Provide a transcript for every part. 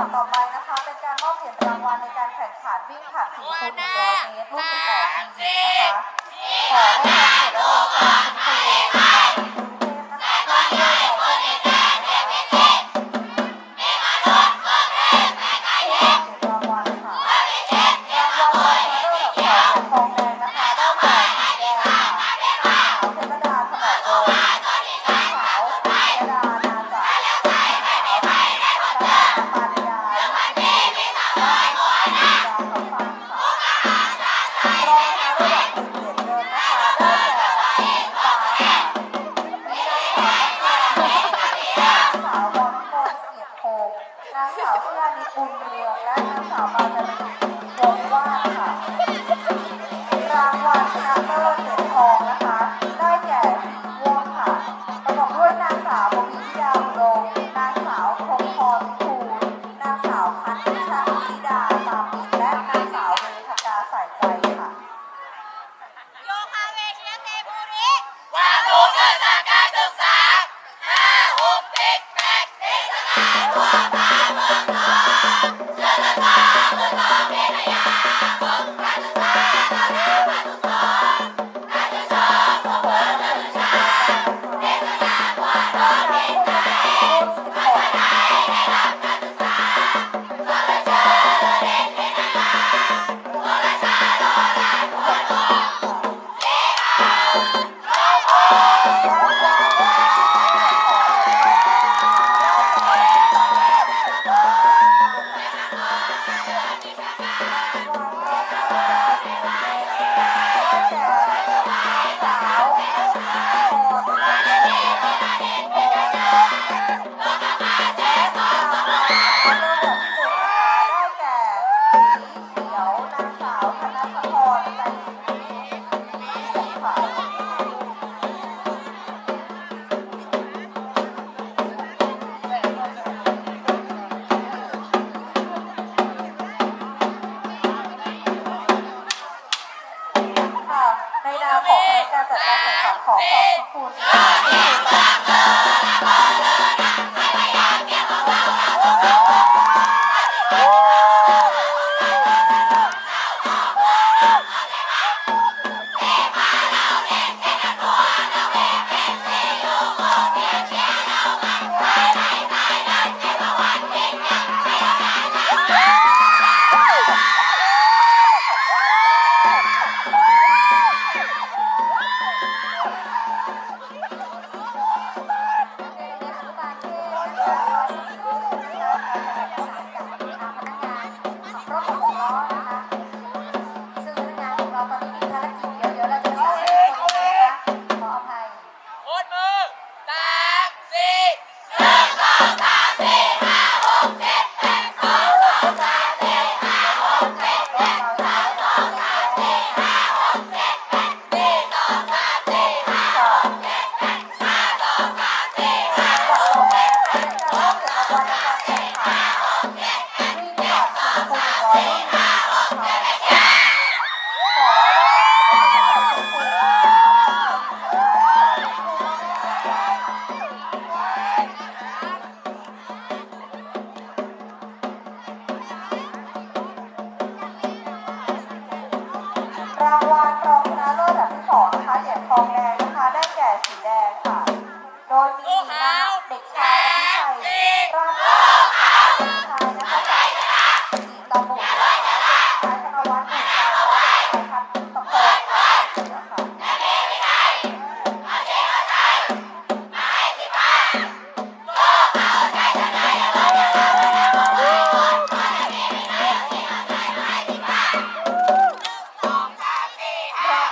่าต่อไปนะคะ เป็นการมอบเหรียญรางวัลในการแข่งขันวิ่งผลัด4คูณ100เมตรรุ่น18ปีนะคะขอได้ การจัดการแข่งขันขอขอบคุณ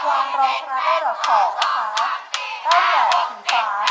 วางรองชนะเลิศอัดับสองนะคะด้านแก่สีฟ้า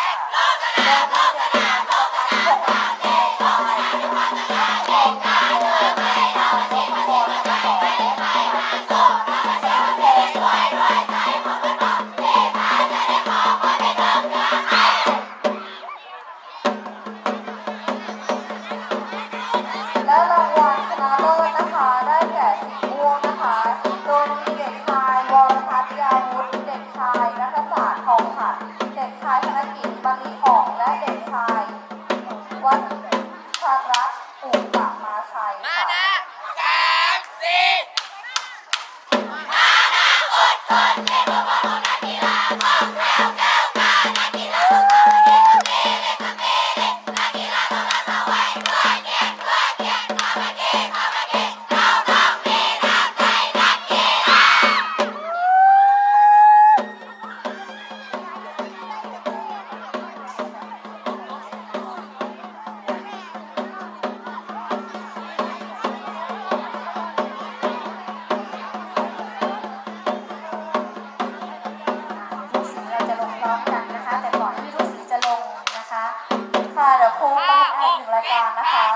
การนะคะ